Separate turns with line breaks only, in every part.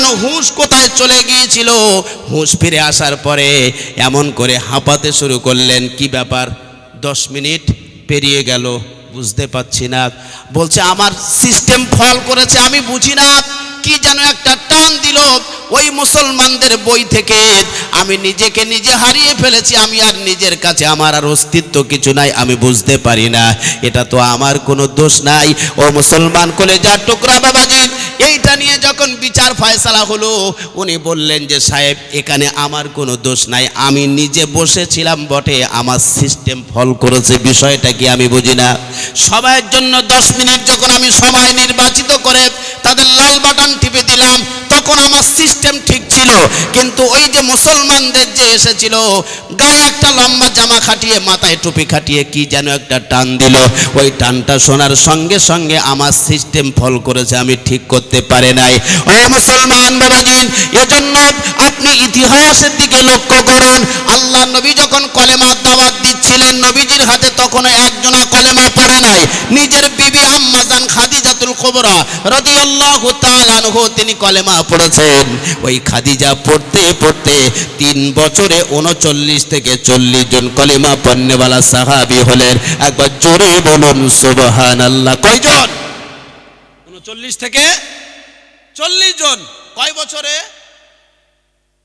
যেন হুঁশ কোথায় চলে গিয়েছিল? হুঁশ ফিরে আসার পরে এমন করে হাঁপাতে শুরু করলেন। কি ব্যাপার? দশ মিনিট পেরিয়ে গেল, বুঝতে পারছি না। বলছে, আমার সিস্টেম ফল করেছে, আমি বুঝি না। কি যেন একটা টান দিল ওই মুসলমানদের বই থেকে। আমি নিজেকে নিজে হারিয়ে ফেলেছি, আমি আর নিজের কাছে আমার আর অস্তিত্ব কিছু নাই, আমি বুঝতে পারি না। এটা তো আমার কোনো দোষ নাই। ও মুসলমান কোলে যা টুকরা বাবাজি এইটা নিয়ে যখন বিচার ফয়সালা হলো, উনি বললেন যে, সাহেব, এখানে আমার কোনো দোষ নাই। আমি নিজে বসেছিলাম বটে, আমার সিস্টেম ফল করেছে, বিষয়টা কি আমি বুঝি না? সবাইয়ের জন্য দশ মিনিট যখন আমি সময় নির্বাচিত করে তাদের লাল বাটন টিপে দিলাম। তখন আমার সিস্টেম ঠিক ছিল। কিন্তু ওই যে মুসলমানদের যে এসেছিল, গায়ে একটা লম্বা জামা খাটিয়ে, মাথায় টুপি খাটিয়ে কি যেন একটা টান দিল। ওই টানটা শোনার সঙ্গে সঙ্গে আমার সিস্টেম ফল করেছে, আমি ঠিক করতে পারে নাই। ও মুসলমান বাবাজি এজন্য আপনি ইতিহাসের দিকে লক্ষ্য করুন। আল্লাহ নবী যখন কলেমা দাওয়াত দিচ্ছিলেন, নবীজির হাতে তখন একজনা কলেমা পড়ে নাই। নিজের বিবি আম্মাজান খাদিজাতুল কুবরা রাদিয়াল্লাহু তাআলা আনহু, তিনি কলেমা পড়েছেন ওই খাদিজা পড়তে পড়তে তিন বছরে উনচল্লিশ থেকে চল্লিশ জন কলেমা পণ্যওয়ালা সাহাবি হলেন। একবার জোরে বলুন, সুবহানাল্লাহ। কয়জন? উনচল্লিশ থেকে চল্লিশ জন। কয় বছরে?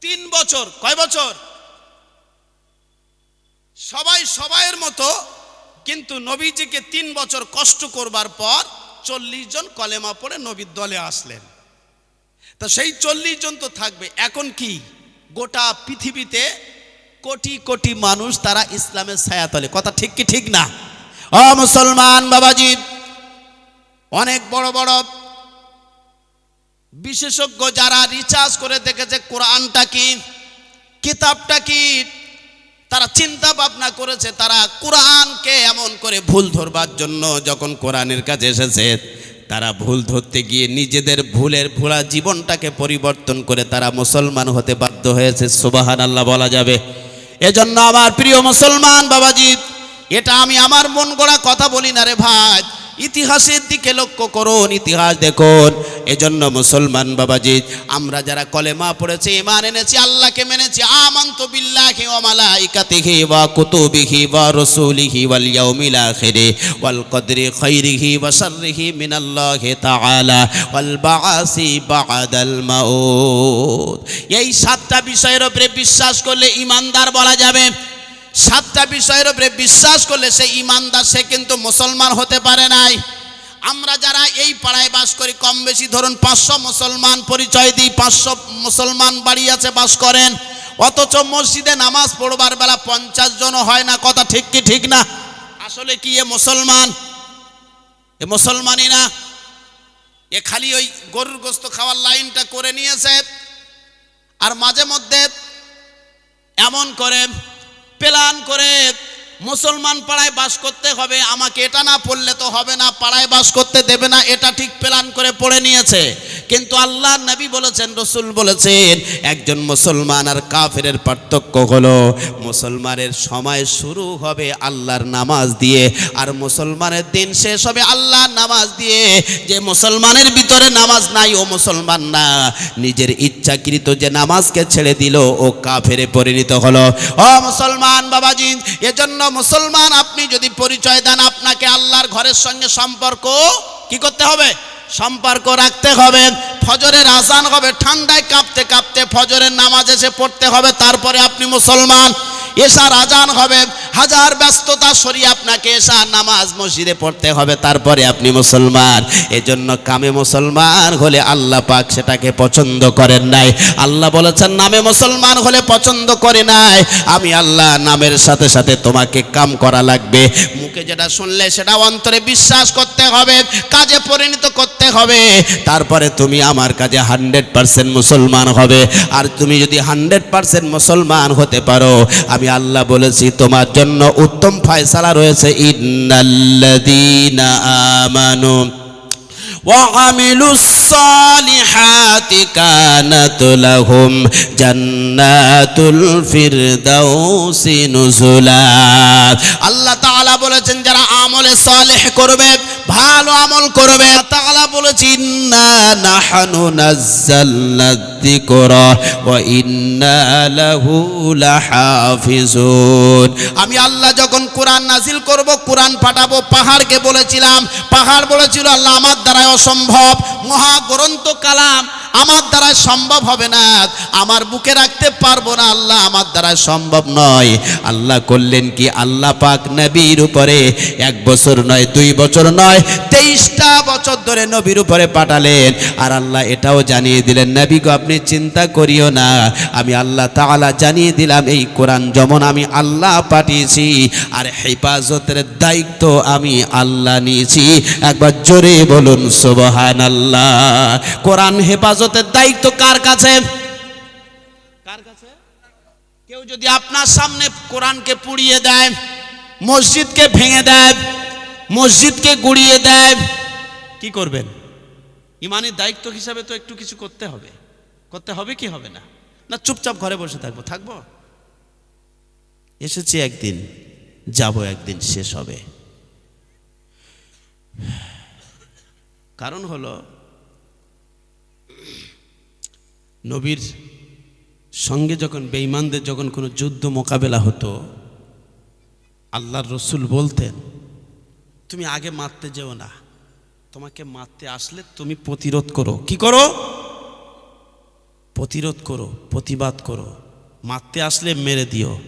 তিন বছর। কয় বছর? সবাই সবাইয়ের মতো, কিন্তু নবীজিকে তিন বছর কষ্ট করবার পর চল্লিশ জন কলেমা পড়ে নবীর দলে আসলেন। তো সেই চল্লিশ জন তো থাকবে। এখন কি? গোটা পৃথিবীতে কোটি কোটি মানুষ তারা ইসলামের ছায়াতলে কথা ঠিক কি ঠিক না? অ মুসলমান বাবাজি, অনেক বড় বড় বিশেষজ্ঞ যারা রিচার্জ করে দেখেছে কোরআনটা কি, কিতাবটা কি, তারা চিন্তা ভাবনা করেছে, তারা কোরআনকে এমন করে ভুল ধরবার জন্য যখন কোরআনের কাছে এসেছে তারা ভুল ধরতে গিয়ে নিজেদের ভুলের ভোলা জীবনটাকে পরিবর্তন করে তারা মুসলমান হতে বাধ্য হয়েছে। সুবাহান আল্লাহ বলা যাবে। এজন্য আমার প্রিয় মুসলমান বাবাজি, এটা আমি আমার মন গড়া কথা বলি না রে ভাই। ইতিহাসের দিকে লক্ষ্য করুন, ইতিহাস দেখুন। এজন্য মুসলমান বাবাজি, আমরা যারা কলেমা পড়েছি ইমান এনেছি, আল্লাহকে মেনেছি, আমান্ত বিল্লাহি ওয়া মালাইকাতিহি ওয়া কুতুবিহি ওয়া রাসূলিহি ওয়াল ইয়াউমিল আখিরি ওয়াল কদরি খাইরিহি ওয়া শাররিহি মিনাল্লাহি তাআলা ওয়াল বাআসি বা'দাল মাউত। এই সাতটা বিষয়ের উপরে বিশ্বাস করলে ইমানদার বলা যাবে। সাতটা বিষয়ের উপরে বিশ্বাস করলে সে ইমানদার, সে কিন্তু মুসলমান হতে পারে নাই। আমরা যারা এই পাড়ায় বাস করি, কম বেশি ধরুন পাঁচশো মুসলমান পরিচয় দিই, পাঁচশো মুসলমান বাড়ি আছে বাস করেন। অথচ মসজিদে নামাজ পড়বার বেলা পঞ্চাশ জনও হয় না, কথা ঠিক কি ঠিক না? আসলে কি এ মুসলমান? এ মুসলমানই না। এ খালি ওই গরুর গোস্ত খাওয়ার লাইনটা করে নিয়েছে। আর মাঝে মধ্যে এমন করে প্ল্যান করে মুসলমান পাড়ায় বাস করতে হবে, আমাকে এটা না পড়লে তো হবে না, পাড়ায় বাস করতে দেবে না, এটা ঠিক প্ল্যান করে পড়ে নিয়েছে। কিন্তু আল্লাহ নবী বলেছেন, রসুল বলেছেন, একজন মুসলমান আর কাফেরের পার্থক্য হলো, মুসলমানের সময় শুরু হবে আল্লাহর নামাজ দিয়ে আর মুসলমানের দিন শেষ হবে আল্লাহর নামাজ দিয়ে। যে মুসলমানের ভিতরে নামাজ নাই, ও মুসলমান না। নিজের ইচ্ছাকৃত যে নামাজকে ছেড়ে দিল, ও কাফেরে পরিণত হলো। ও মুসলমান বাবাজি, এজন্য মুসলমান, আপনি যদি পরিচয় দেন আপনাকে আল্লাহর ঘরের সঙ্গে সম্পর্ক কি করতে হবে? সম্পর্ক রাখতে হবে, ফজরের আজান হবে, ঠান্ডায় কাঁপতে কাঁপতে ফজরের নামাজ এসে পড়তে হবে, তারপরে আপনি মুসলমান। এসার আজান হবে হাজার ব্যস্ততা সরিয়ে আপনাকে এশার নামাজ মসজিদে পড়তে হবে, তারপরে আপনি মুসলমান। এজন্য কামে মুসলমান হলে আল্লাহ পাক সেটাকে পছন্দ করেন নাই। আল্লাহ বলেছেন, নামে মুসলমান হলে পছন্দ করে নাই। আমি আল্লাহ নামের সাথে সাথে তোমাকে কাম করা লাগবে। মুখে যেটা শুনলে সেটা অন্তরে বিশ্বাস করতে হবে, কাজে পরিণত করতে হবে। তারপরে তুমি আমার কাজে হান্ড্রেড পার্সেন্ট মুসলমান হবে। আর তুমি যদি হান্ড্রেড পার্সেন্ট মুসলমান হতে পারো, আমি আল্লাহ বলেছি, তোমার জন্য জন্য উত্তম ফয়সালা রয়েছে ইন্নাল্লাযীনা আমানু ওয়া আমিলুস الصالحات كانت لهم جنات الفردوس نزلا আল্লাহ তাআলা বলেছেন যারা আমলে সালেহ করবে ভালো আমল করবে তাআলা বলেছেন ইন্না নাহনু নাযালনা যিকরা ওয়া ইন্না লাহু লাহাফিজুন আমি আল্লাহ যখন কোরআন নাজিল করব কোরআন পাঠাবো পাহাড়কে বলেছিলাম পাহাড় বলেছিল আল্লাহ আমার দ্বারাই অসম্ভব মহাগ্রন্থ কালাম আমার দ্বারা সম্ভব হবে না। আমার বুকে রাখতে পারব না আল্লাহ, আমার দ্বারা সম্ভব নয়। আল্লাহ করলেন কি? আল্লাহ পাক নবীর উপরে এক বছর নয়, দুই বছর নয়, তেইশটা বছর ধরে নবীর উপরে পাঠালেন। আর আল্লাহ এটাও জানিয়ে দিলেন, নবী গো, আপনি চিন্তা করিও না। আমি আল্লাহ তাআলা জানিয়ে দিলাম, এই কোরআন যেমন আমি আল্লাহ পাঠিয়েছি, আর হেফাজতের দায়িত্ব আমি আল্লাহ নিয়েছি। একবার জোরে বলুন সুবহান আল্লাহ কোরআন হেফাজতের দায়িত্ব কার কাছে? কার কাছে? কেউ যদি আপনার সামনে কোরআনকে পুড়িয়ে দেয়, মসজিদকে ভেঙে দেয়, মসজিদকে গুড়িয়ে দেয়, কি করবেন? ইমানের দায়িত্ব হিসাবে তো একটু কিছু করতে হবে। করতে হবে কি হবে না? না, চুপচাপ ঘরে বসে থাকব। থাকব? এসেছি একদিন, যাব একদিন, শেষ হবে। কারণ হলো নবীর সঙ্গে যখন, বেঈমানদের যখন কোনো যুদ্ধ মোকাবেলা হতো, আল্লাহর রসুল বলতেন, তুমি আগে মারতে যেও না। তোমাকে মারতে আসলে তুমি প্রতিরোধ করো। কি করো? প্রতিরোধ করো, প্রতিবাদ করো। মারতে আসলে মেরে দিও।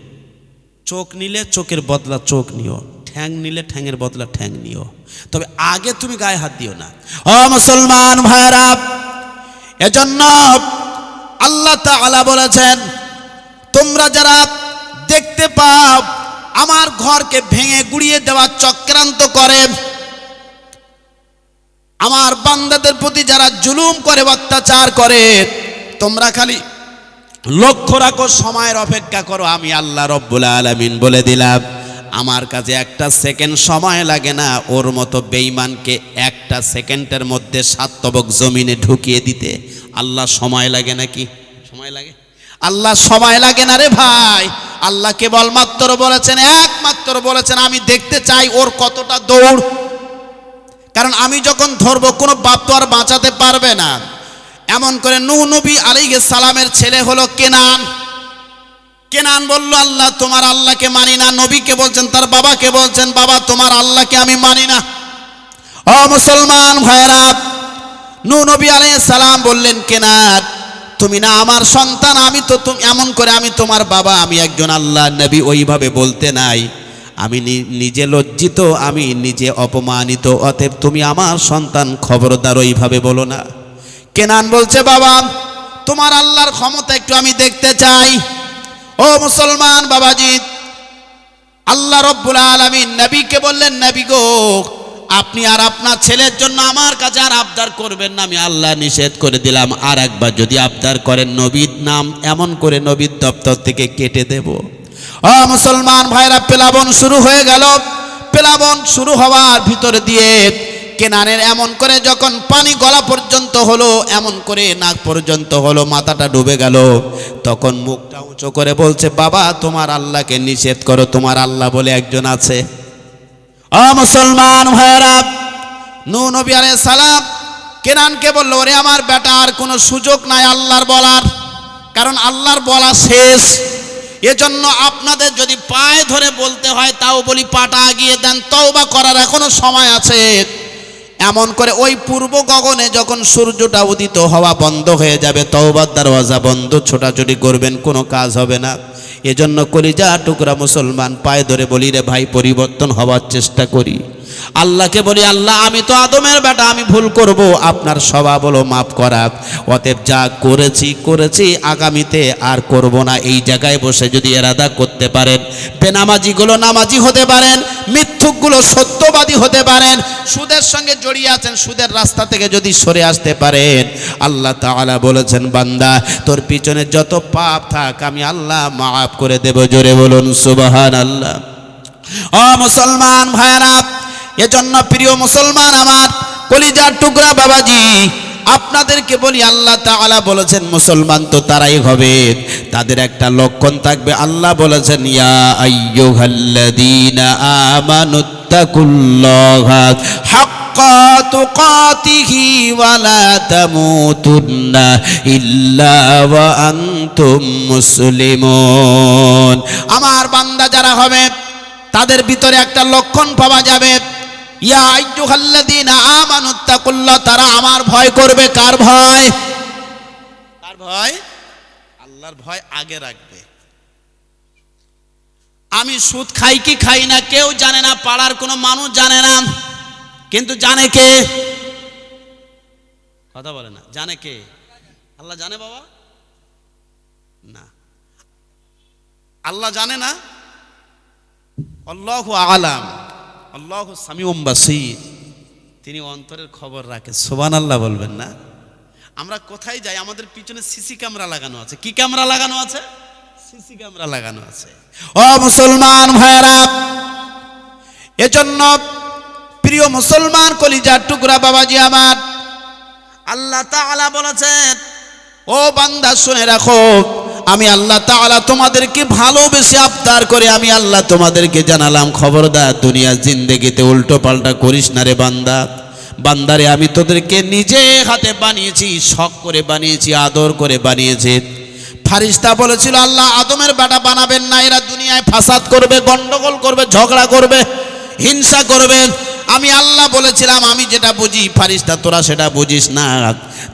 চোখ নিলে চোখের বদলা চোখ নিও। ঠ্যাং নিলে ঠ্যাংয়ের বদলা ঠ্যাং নিও। তবে আগে তুমি গায়ে হাত দিও না। ও মুসলমান ভাইরা এজন্য আল্লাহ তাআলা বলেছেন, তোমরা যারা দেখতে পাও, আমার ঘরকে ভেঙে গুড়িয়ে দেওয়ার চক্রান্ত করে, আমার বান্দাদের প্রতি যারা জুলুম করে, অত্যাচার করে, তোমরা খালি লক্ষ্য রাখো, সময়ের অপেক্ষা করো। আমি আল্লাহ রব্বুল আলামিন বলে দিলাম, আমার কাছে একটা সেকেন্ড সময় লাগে না, ওর মতো বেঈমানকে একটা সেকেন্ডের মধ্যে সাত তবক জমিনে ঢুকিয়ে দিতে। আল্লাহ সময় লাগে নাকি? সময় লাগে? আল্লাহ সময় লাগে না রে ভাই। আল্লাহ কেবলমাত্র বলেছেন, একমাত্র বলেছেন, আমি দেখতে চাই ওর কতটা দৌড়। কারণ আমি যখন ধরবো, কোনো বাপ তো আর বাঁচাতে পারবে না। এমন করে নূহ নবী আলাইহিস সালামের ছেলে হলো কেনান। কেনান বলল, আল্লাহ, তোমার আল্লাহকে মানি না। নবীকে বলছেন, তার বাবাকে বলছেন, বাবা, তোমার আল্লাহকে আমি মানি না। ও মুসলমান ভাইরা নূহ নবী সালাম বললেন কেনান তুমি না আমার সন্তান, আমি তো তুমি, এমন করে আমি তোমার বাবা, আমি একজন আল্লাহ নবী, ওইভাবে বলতে নাই। আমি নি- নিজে লজ্জিত, আমি নিজে অপমানিত, অতএব তুমি আমার সন্তান খবরদার ওইভাবে বলো না। কেনান বলছে, বাবা, তোমার আল্লাহর ক্ষমতা একটু আমি দেখতে চাই। ও মুসলমান বাবাজিৎ আল্লাহ রব্বুল আলমিন নবীকে বললেন, নবী গো আপনি আর আপনার ছেলের জন্য আমার কাছে আর আবদার করবেন না, আমি আল্লাহ নিষেধ করে দিলাম। আর একবার যদি আবদার করেন, নবীর নাম এমন করে নবীর দপ্তর থেকে কেটে দেব। ও মুসলমান ভাইরা, পেলাবন শুরু হয়ে গেল। পেলাবন শুরু হওয়ার ভিতরে দিয়ে কেনানের এমন করে যখন পানি গলা পর্যন্ত হলো, এমন করে নাক পর্যন্ত হলো, মাথাটা ডুবে গেল। তখন মুখটা উঁচু করে বলছে, বাবা, তোমার আল্লাহকে নিষেধ করো, তোমার আল্লাহ বলে একজন আছে। মুসলমান ভাইরা নূ নবী সালাম কেনানকে বলল, ওরে আমার বেটা, আর কোনো সুযোগ নাই আল্লাহর বলার। কারণ আল্লাহর বলা শেষ। এজন্য আপনাদের যদি পায়ে ধরে বলতে হয়, তাও বলি পাটা আগিয়ে দেন, তওবা করার এখনও সময় আছে। এমন করে ওই পূর্ব গগনে যখন সূর্যটা উদিত হওয়া বন্ধ হয়ে যাবে, তওবার দরওয়াজা বন্ধ, ছোটাছুটি করবেন, কোনো কাজ হবে না। এজন্য কলিজা টুকরা মুসলমান পায়ে ধরে বলি রে ভাই পরিবর্তন হওয়ার চেষ্টা করি। আল্লাহকে বলি, আল্লাহ, আমি তো আদমের বেটা, আমি ভুল করব। আপনার স্বভাব হলো মাফ করা। অতএব যা করেছি করেছি, আগামীতে আর করব না। এই জায়গায় বসে যদি এরাদা করতে পারেন, বেনামাজিগুলো নামাজি হতে পারেন, মিথ্যুকগুলো সত্যবাদী হতে পারেন, সুদের সঙ্গে জড়িয়ে আছেন, সুদের রাস্তা থেকে যদি সরে আসতে পারেন, আল্লাহ তাআলা বলেছেন, বান্দা, তোর পিছনে যত পাপ থাক, আমি আল্লাহ মাফ করে দেব। জোরে বলুন সুবহান আল্লাহ ও মুসলমান ভাইরা এজন্য প্রিয় মুসলমান আমার, কলিজার টুকরা বাবাজি, আপনাদেরকে বলি, আল্লাহ তাআলা বলেছেন, মুসলমান তো তারাই হবে। তাদের একটা লক্ষণ থাকবে, আল্লাহ বলেছেন, ইয়া আইয়ুহাল্লাযীনা আমানুত্তাকুল্লাহা হাক্কা তুকাতিহি ওয়ালা তামুতুন্না ইল্লা ওয়া আনতুম মুসলিমুন। আমার বান্দা যারা হবে, তাদের ভিতরে একটা লক্ষণ পাওয়া যাবে। ইয়া আইয়ুহাল্লাযীনা আমানুত্তাকুল্লাহ তারা আমার ভয় করবে। কার ভয়? কার ভয়? আল্লাহর ভয় আগে রাখবে। আমি সুদ খাই কি খাই না, কেউ জানে না, পাড়ার কোনো মানুষ জানে না। কিন্তু জানে কে? কথা বলে না, জানে কে? আল্লাহ জানে বাবা? না। আল্লাহ জানে না? আল্লাহ আলাম। আল্লাহ সামিউম বাসির। তিনি অন্তরের খবর রাখে সোবান আল্লাহ বলবেন না। আমরা কোথায় যাই? আমাদের পিছনে সিসি ক্যামেরা লাগানো আছে। কি ক্যামেরা লাগানো আছে? সিসি ক্যামেরা লাগানো আছে। ও মুসলমান ভাইরা এজন্য প্রিয় মুসলমান কলিজার টুকরা বাবাজি আমার, আল্লাহ তাআলা বলেছেন, ও বান্দা শুনে রাখো আমি আল্লাহ তাআলা তোমাদেরকে ভালোবেসে আবদার করে আমি আল্লাহ তোমাদেরকে জানালাম, খবরদার, দুনিয়ার জিন্দেগিতে উল্টো পাল্টা করিস না রে বান্দা। বান্দারে, আমি তোদেরকে নিজে হাতে বানিয়েছি, শখ করে বানিয়েছি, আদর করে বানিয়েছি। ফারিস্তা বলেছিল, আল্লাহ আদমের বেটা বানাবেন না, এরা দুনিয়ায় ফাসাদ করবে, গন্ডগোল করবে, ঝগড়া করবে, হিংসা করবে। আমি আল্লাহ বলেছিলাম, আমি যেটা বুঝি, ফারিস্তা, তোরা সেটা বুঝিস না।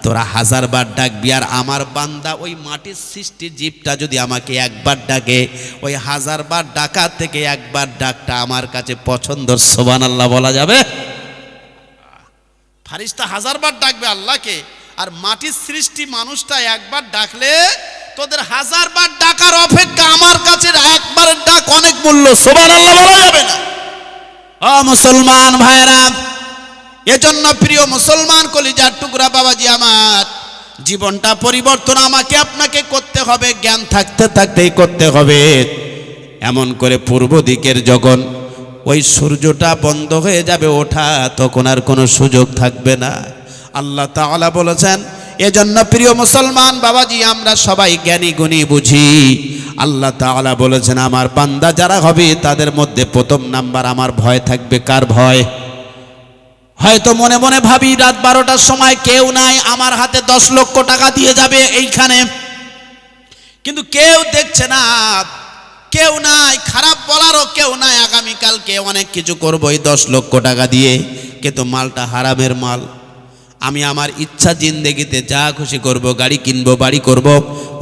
তোরা হাজার বার ডাকবি, আর আমার বান্দা ওই মাটির সৃষ্টি জীবটা যদি আমাকে একবার ডাকে, ওই হাজার বার ডাকা থেকে একবার ডাকটা আমার কাছে পছন্দর সোবান আল্লাহ বলা যাবে? ফারিস্তা হাজার বার ডাকবে আল্লাহকে, আর মাটির সৃষ্টি মানুষটা একবার ডাকলে, তোদের হাজার বার ডাকার অপেক্ষা আমার কাছে একবার ডাক অনেক মূল্য সোবান আল্লাহ বলা যাবে না। ও মুসলমান ভাইরা এজন্য প্রিয় মুসলমান কলিজার টুকরা বাবাজি আমার, জীবনটা পরিবর্তন আমাকে আপনাকে করতে হবে, জ্ঞান থাকতে থাকতেই করতে হবে। এমন করে পূর্ব দিকের যখন ওই সূর্যটা বন্ধ হয়ে যাবে ওঠা, তখন আর কোনো সুযোগ থাকবে না। আল্লাহ তাআলা বলেছেন, এজন্য প্রিয় মুসলমান বাবাজি, আমরা সবাই জ্ঞানী গুণী বুঝি। আল্লাহ তাআলা বলেছেন, আমার বান্দা যারা হবে, তাদের মধ্যে প্রথম নাম্বার আমার ভয় থাকবে। কার ভয়? হয়তো মনে মনে ভাবি, রাত বারোটার সময় কেউ নাই, আমার হাতে দশ লক্ষ টাকা দিয়ে যাবে এইখানে। কিন্তু কেউ দেখছে না, কেউ নাই, খারাপ বলারও কেউ নাই, আগামীকালকে অনেক কিছু করব এই দশ লক্ষ টাকা দিয়ে। কিন্তু মালটা হারামের মাল। আমি আমার ইচ্ছা জিন্দেগিতে যা খুশি করব, গাড়ি কিনবো, বাড়ি করব,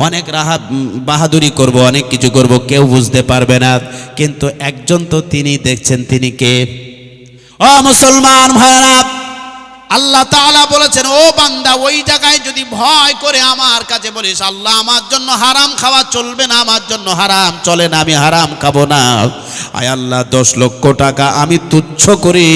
অনেক রাহা বাহাদুরি করব, অনেক কিছু করব, কেউ বুঝতে পারবে না। কিন্তু একজন তো তিনি দেখছেন, তিনি কে? ও মুসলমান ভাইরা আল্লাহ তাআলা বলেছেন, ও বান্দা, ওই জায়গায় যদি ভয় করে আমার কাছে বলিস, আল্লাহ আমার জন্য হারাম খাওয়া চলবে না, আমার জন্য হারাম চলে না, আমি হারাম খাব না। আয় আল্লাহ, দশ লক্ষ টাকা আমি তুচ্ছ করি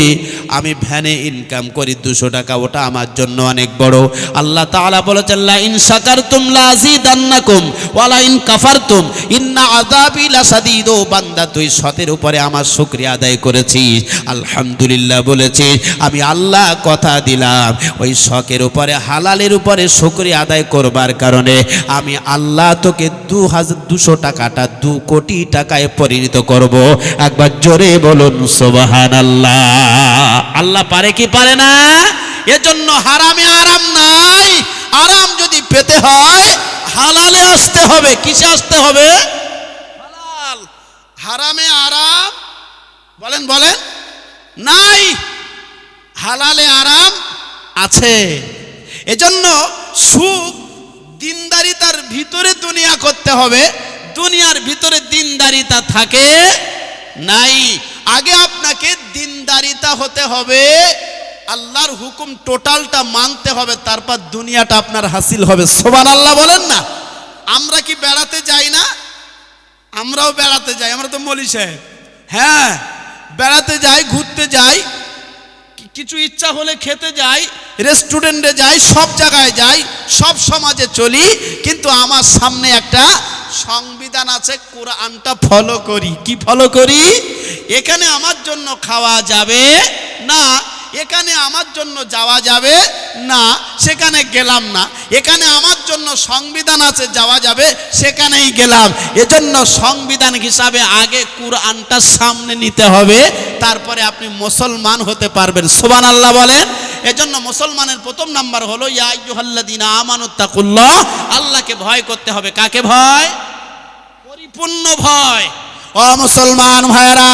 আমি ভ্যানে ইনকাম করি দুশো টাকা, ওটা আমার জন্য অনেক বড়। আল্লাহ তাআলা বলেছেন লা ইন শাকারতুম লা আযীদান্নাকুম ওয়ালা ইন কাফারতুম, ইন্না আযাবি লাসাদীদ বান্দা, তুই সতের উপরে আমার শুকরিয়া আদায় করেছিস। আলহামদুলিল্লাহ বলেছিস আমি আল্লাহ কথা দিলাম, ওই শখের উপরে, হালালের উপরে শুকরিয়া আদায় করবার কারণে আমি আল্লাহ তোকে দু হাজার দুশো টাকাটা দু কোটি টাকায় পরিণত করব। একবার জোরে বলুন সোবাহান আল্লাহ আল্লাহ পারে কি পারে না? এজন্য হারামে আরাম নাই। আরাম যদি পেতে হয়, হালালে আসতে হবে। কিসে আসতে হবে? হালাল। হারামে আরাম, বলেন বলেন, নাই। হালালে আরাম আছে। এজন্য সুখ দিনদারিতার ভিতরে দুনিয়া করতে হবে। দুনিয়ার ভিতরে দিনদারিতা থাকে নাই। আগে আপনাকে দিনদারিতা হতে হবে, আল্লাহর হুকুম টোটালটা মানতে হবে, তারপর দুনিয়াটা আপনার হাসিল হবে। সোবান আল্লাহ বলেন না। আমরা কি বেড়াতে যাই না? আমরাও বেড়াতে যাই, আমরা তো মলি সাহেব। হ্যাঁ বেড়াতে যাই, ঘুরতে যাই কিছু ইচ্ছা হলে খেতে যাই, রেস্টুরেন্টে যাই, সব জায়গায় যাই, সব সমাজে চলি, কিন্তু আমার সামনে একটা সংবিধান আছে, কোরআনটা ফলো করি। কি ফলো করি? এখানে আমার জন্য খাওয়া যাবে না, এখানে আমার জন্য যাওয়া যাবে না, সেখানে গেলাম না। এখানে আমার জন্য সংবিধান আছে, যাওয়া যাবে, সেখানেই গেলাম। এজন্য সংবিধান হিসাবে আগে কুরআনটা সামনে নিতে হবে, তারপরে আপনি মুসলমান হতে পারবেন। সোবান আল্লাহ বলেন। এজন্য মুসলমানের প্রথম নাম্বার হলো, ইয়া আইয়ুহাল্লাযীনা আমানুত্তাকুল্লাহ আল্লাহকে ভয় করতে হবে। কাকে ভয়? পরিপূর্ণ ভয়। ও মুসলমান ভাইরা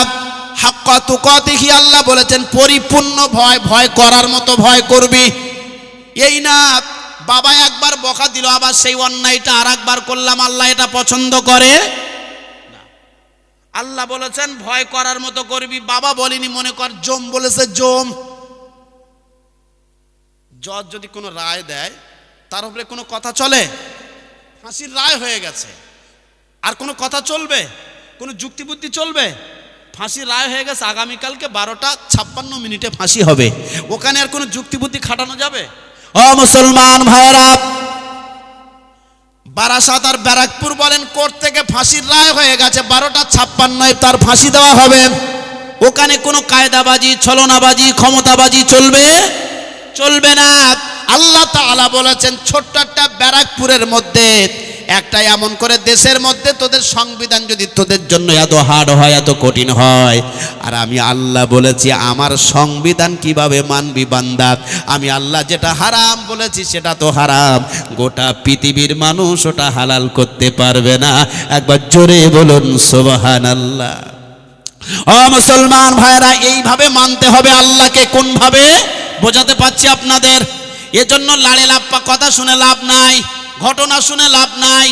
হাক্কা তুকাতিহি আল্লাহ বলেছেন? পরিপূর্ণ ভয় ভয় করার মতো ভয় করবি। এই না, বাবা একবার বকা দিল, আবার সেই অন্যায়টা আর একবার করলাম, আল্লাহ এটা পছন্দ করে। আল্লাহ বলেছেন, ভয় করার মতো করবি, বাবা বলিনি, মনে কর, জম বলেছে, জম। জজ যদি কোনো রায় দেয়, তার উপরে কোনো কথা চলে? ফাঁসির রায় হয়ে গেছে। আর কোনো কথা চলবে? কোনো যুক্তিবুদ্ধি চলবে? ফাঁসির রায় হয়ে গেছে, আগামীকালকে বারোটা ছাপ্পান্ন মিনিটে ফাঁসি হবে। ওখানে আর কোনো যুক্তিবুদ্ধি খাটানো যাবে? ও মুসলমান ভাইরা বারাসাত আর ব্যারাকপুর বলেন, কোর্ট থেকে ফাঁসির রায় হয়ে গেছে, বারোটা ছাপ্পান্নয় তার ফাঁসি দেওয়া হবে। ওখানে কোনো কায়দাবাজি, ছলনাবাজি, ক্ষমতাবাজি চলবে? চলবে না। আল্লাহ তাআলা বলেছেন, ছোট্ট একটা ব্যারাকপুরের মধ্যে একটা এমন করে দেশের মধ্যে তোদের সংবিধান যদি তোদের জন্য এত হার্ড হয়, এত কঠিন হয়। আর আমি আল্লাহ বলেছি, আমার সংবিধান কীভাবে মানবি বান্দা? আমি আল্লাহ যেটা হারাম বলেছি সেটা তো হারাম। গোটা পৃথিবীর মানুষ ওটা হালাল করতে পারবে না। একবার জোরে বলুন সোবাহান আল্লাহ ও মুসলমান ভাইরা এইভাবে মানতে হবে আল্লাহকে। কোনভাবে? বোঝাতে পাচ্ছি আপনাদের। এজন্য লাড়ে লাপ্পা কথা শুনে লাভ নাই। ঘটনা শুনে লাভ নাই।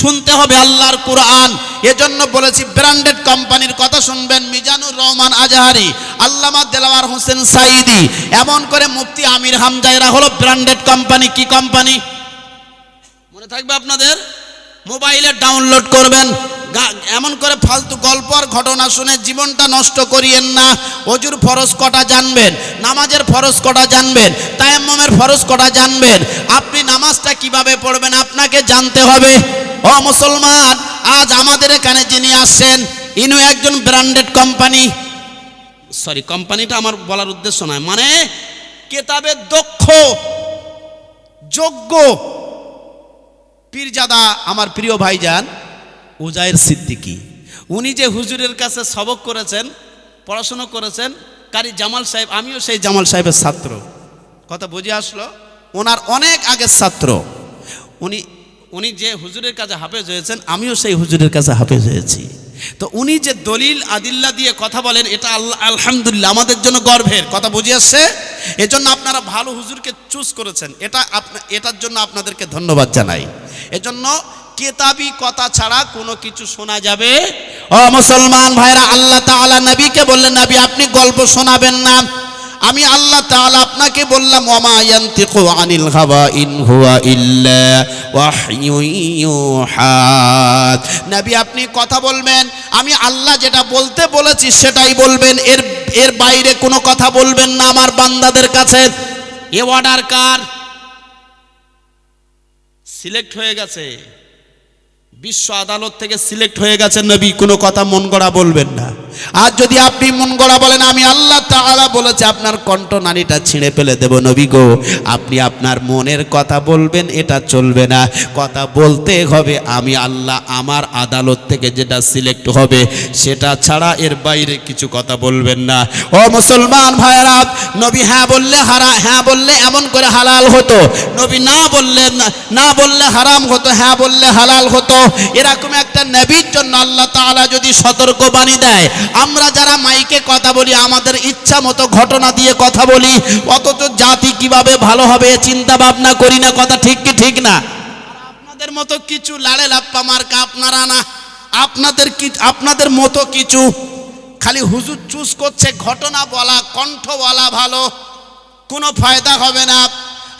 শুনতে হবে আল্লাহর কোরআন। এজন্য বলেছি ব্র্যান্ডেড কোম্পানির কথা শুনবেন, মিজানুর রহমান আজহারি, আল্লামা দেলাওয়ার হোসেন সাইদি এমন করে মুফতি আমির হামজাইরা হলো ব্র্যান্ডেড কোম্পানি কি কোম্পানি মনে থাকবে আপনাদের? মোবাইলে ডাউনলোড করবেন। এমন করে ফালতু গল্প আর ঘটনা শুনে জীবনটা নষ্ট করিয়েন না। অজুর ফরজ কটা জানবেন, নামাজের ফরজ কটা জানবেন, তায়াম্মমের ফরজ কটা জানবেন, আপনি নামাজটা কীভাবে পড়বেন আপনাকে জানতে হবে। ও মুসলমান, আজ আমাদের এখানে যিনি আসছেন ইনু একজন ব্র্যান্ডেড কোম্পানি। সরি, কোম্পানিটা আমার বলার উদ্দেশ্য নয় মানে কেতাবের দক্ষ, যোগ্য পীরজাদা আমার প্রিয় ভাইজান উজায়ের সিদ্দিকি। উনি যে হুজুরের কাছে সবক করেছেন, পড়াশুনো করেছেন, কারি জামাল সাহেব, আমিও সেই জামাল সাহেবের ছাত্র। কথা বুঝে আসলো? ওনার অনেক আগের ছাত্র। উনি উনি যে হুজুরের কাছে হাফেজ হয়েছেন, আমিও সেই হুজুরের কাছে হাফেজ হয়েছি। তো উনি যে দলিল আদিল্লা দিয়ে কথা বলেন, এটা আল্লাহ আলহামদুলিল্লাহ, আমাদের জন্য গর্বের। কথা বুঝে আসছে? এজন্য আপনারা ভালো হুজুরকে চুজ করেছেন। এটা এটার জন্য আপনাদেরকে ধন্যবাদ জানাই। এজন্য কেতাবি কথা ছাড়া কোনো কিছু শোনা যাবে? ও মুসলমান ভাইরা আল্লাহ তাআলা নবীকে বললেন নবী আপনি গল্প শোনাবেন না। আমি আল্লাহ তাআলা আপনাকে বললাম ওমা ইয়ান্তিকু আনিল হাওয়া ইন হুয়া ইল্লা ওয়াহয়ুন ইউহা নবী আপনি কথা বলবেন আমি আল্লাহ যেটা বলতে বলেছি সেটাই বলবেন। এর এর বাইরে কোনো কথা বলবেন না আমার বান্দাদের কাছে। এ অর্ডার কার? সিলেক্ট হয়ে গেছে। বিশ্ব আদালত থেকে সিলেক্ট হয়ে গেছে নবী, কোনো কথা মন গড়া বলবেন না। আর যদি আপনি মন গড়া বলেন, আমি আল্লাহ তাআলা বলেছে, আপনার কণ্ঠ নারীটা ছিঁড়ে ফেলে দেব নবী গো। আপনি আপনার মনের কথা বলবেন, এটা চলবে না। কথা বলতে হবে, আমি আল্লাহ আমার আদালত থেকে যেটা সিলেক্ট হবে, সেটা ছাড়া এর বাইরে কিছু কথা বলবেন না। ও মুসলমান ভাইরা নবী হ্যাঁ বললে হারা হ্যাঁ বললে এমন করে হালাল হতো। নবী না বললে না বললে হারাম হতো হ্যাঁ বললে হালাল হতো। এরকম একটা নবীর জন্য আল্লাহ তাআলা যদি সতর্ক বাণী দেয়, আমরা যারা মাইকে কথা বলি, আমাদের ইচ্ছা মতো ঘটনা দিয়ে কথা বলি, অথচ জাতি কীভাবে ভালো হবে চিন্তা ভাবনা করি না, কথা ঠিক কি ঠিক না? আপনাদের মতো কিছু লাড়ে লাপ্পা মার্কা আপনারা না। আপনাদের কি, আপনাদের মতো কিছু। খালি হুজুর চুজ করছে, ঘটনা বলা, কণ্ঠ বলা ভালো, কোনো ফায়দা হবে না।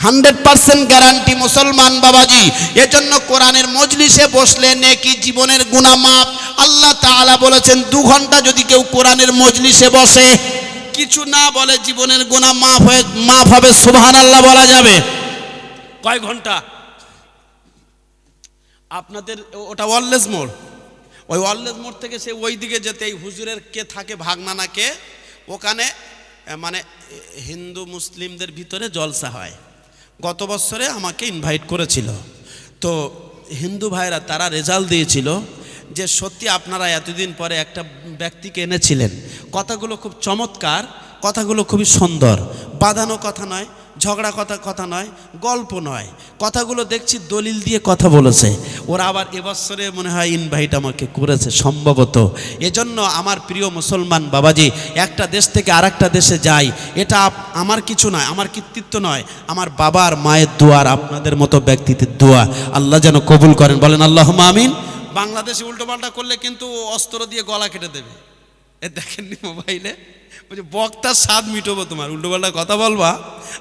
হান্ড্রেড পার্সেন্ট গ্যারান্টি মুসলমান বাবাজি। এজন্য কোরআনের মজলিসে বসলে নেকি জীবনের গুণা মাপ আল্লাহ তাআলা বলেছেন, দু ঘণ্টা যদি কেউ কোরআনের মজলিসে বসে, কিছু না বলে জীবনের গুণা মাফ হয়ে, মাফ হবে সুবহান আল্লাহ বলা যাবে। কয় ঘণ্টা? আপনাদের, ওটা ওয়ারলেস মোড়। ওই ওয়ারলেস মোড় থেকে সে ওই দিকে যেতে, এই হুজুরের কে থাকে, ভাগনা না কে, ওখানে মানে হিন্দু, মুসলিমদের ভিতরে জলসা হয়। গত বছরে আমাকে ইনভাইট করেছিল। তো হিন্দু ভাইরা তারা রেজাল্ট দিয়েছিল যে সত্যি আপনারা এতদিন পরে একটা ব্যক্তিকে এনেছিলেন। কথাগুলো খুব চমৎকার, কথাগুলো খুবই সুন্দর। বাঁধানো কথা নয় ঝগড়া কথা কথা নয়, গল্প নয়। কথাগুলো দেখছি দলিল দিয়ে কথা বলেছে। ওরা আবার এবছরে মনে হয় ইনভাইট আমাকে করেছে, সম্ভবত। এজন্য আমার প্রিয় মুসলমান বাবাজি, একটা দেশ থেকে আরেকটা দেশে যাই, এটা আমার কিছু নয়, আমার কৃতিত্ব নয়। আমার বাবার মায়ের দোয়ার আপনাদের মতো ব্যক্তিত্বের দোয়া। আল্লাহ যেন কবুল করেন। বলেন আল্লাহ মামিন বাংলাদেশে উল্টোপাল্টা করলে কিন্তু অস্ত্র দিয়ে গলা কেটে দেবে। দেখেননি মোবাইলে। বলছে বক্তার স্বাদ মিটবো তোমার উল্টোপাল্টা কথা বলবা,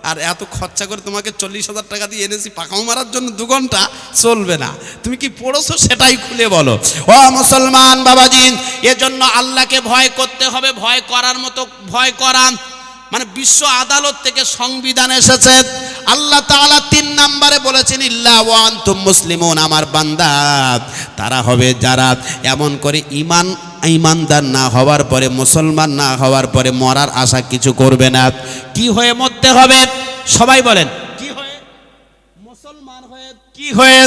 আর এত খরচা করে তোমাকে চল্লিশ হাজার টাকা দিয়ে এনেছি, পাকাও মারার জন্য দু ঘণ্টা চলবে না। তুমি কি পড়ছো সেটাই খুলে বলো। ও মুসলমান বাবাজি, এজন্য আল্লাহকে ভয় করতে হবে, ভয় করার মতো, ভয় করান। মানে বিশ্ব আদালত থেকে সংবিধান এসেছে। আল্লাহ তাআলা তিন নম্বরে বলেছেন, ইল্লা ওয়ান তুম মুসলিমুন আমার বান্দা। তারা হবে যারা এমন করে ইমান ইমানদার না হওয়ার পরে, মুসলমান না হওয়ার পরে মরার আশা কিছু করবে না। কি হয়ে মরতে হবে? সবাই বলেন। কি হয়ে? মুসলমান হয়ে কি হয়ে?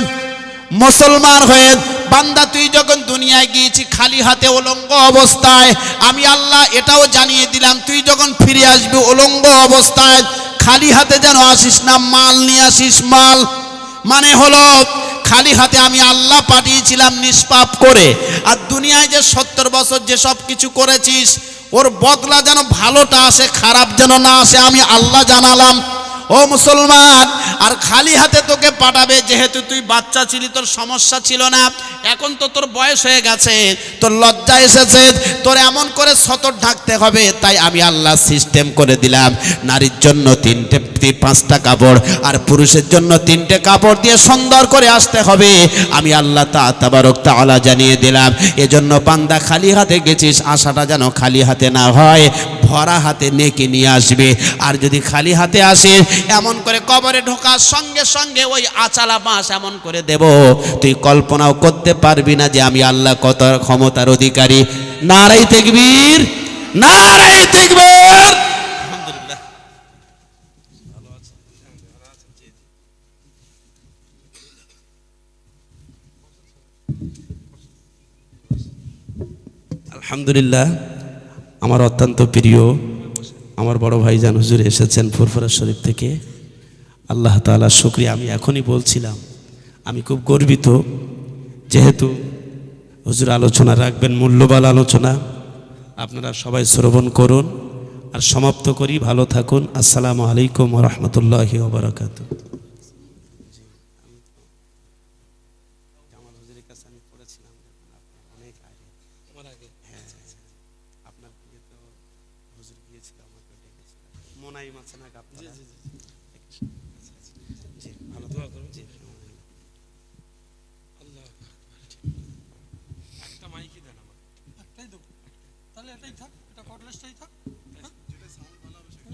মুসলমান হয়ে বান্দা, তুই যখন দুনিয়ায় গিয়েছি, খালি হাতে উলঙ্গ অবস্থায়, আমি আল্লাহ এটাও জানিয়ে দিলাম, তুই যখন ফিরে আসবি উলঙ্গ অবস্থায়, খালি হাতে যেন আসিস না, মাল নিয়ে আসিস, মাল। মানে হলো, খালি হাতে আমি আল্লাহ পাঠিয়েছিলাম নিষ্পাপ করে, আর দুনিয়ায় যে সত্তর বছর যে সব কিছু করেছিস, ওর বদলা যেন ভালোটা আসে, খারাপ যেন না আসে, আমি আল্লাহ জানালাম। ও মুসলমান আর খালি হাতে তোকে পাঠাবে, যেহেতু তুই বাচ্চা ছিলি, তোর সমস্যা ছিল না। এখন তো তোর বয়স হয়ে গেছে, তোর লজ্জা এসেছে, তোর এমন করে সতর ঢাকতে হবে, তাই আমি আল্লাহ সিস্টেম করে দিলাম। নারীর জন্য তিনটে পাঁচটা কাপড়, আর পুরুষের জন্য তিনটে কাপড় দিয়ে সুন্দর করে আসতে হবে। আমি আল্লাহ তা, তাবারক তাআলা জানিয়ে দিলাম। এজন্য বান্দা খালি হাতে গেছিস, আশাটা যেন খালি হাতে না হয়, ভরা হাতে নেকে নিয়ে আসবে। আর যদি খালি হাতে আসিস, এমন করে কবরে ঢোকার সঙ্গে সঙ্গে ওই আচালা বাঁশ এমন করে দেব। তুই কল্পনাও করতে পারবি না যে আমি আল্লাহ কত ক্ষমতার অধিকারী। নারাই তেকবীর নারাই তেকবীর। আলহামদুলিল্লাহ, আমার অত্যন্ত প্রিয়, আমার বড় ভাইজান হুজুর এসেছেন ফুরফুরা শরীফ থেকে। আল্লাহ তাআলা শুক্রিয়া, আমি এখনই বলছিলাম, আমি খুব গর্বিত যেহেতু হজুর আলোচনা রাখবেন, মূল্যবান আলোচনা। আপনারা সবাই শ্রবণ করুন আর সমাপ্ত করি। ভালো থাকুন। আসসালামু আলাইকুম রহমতুল্লাহ ওবরাকাত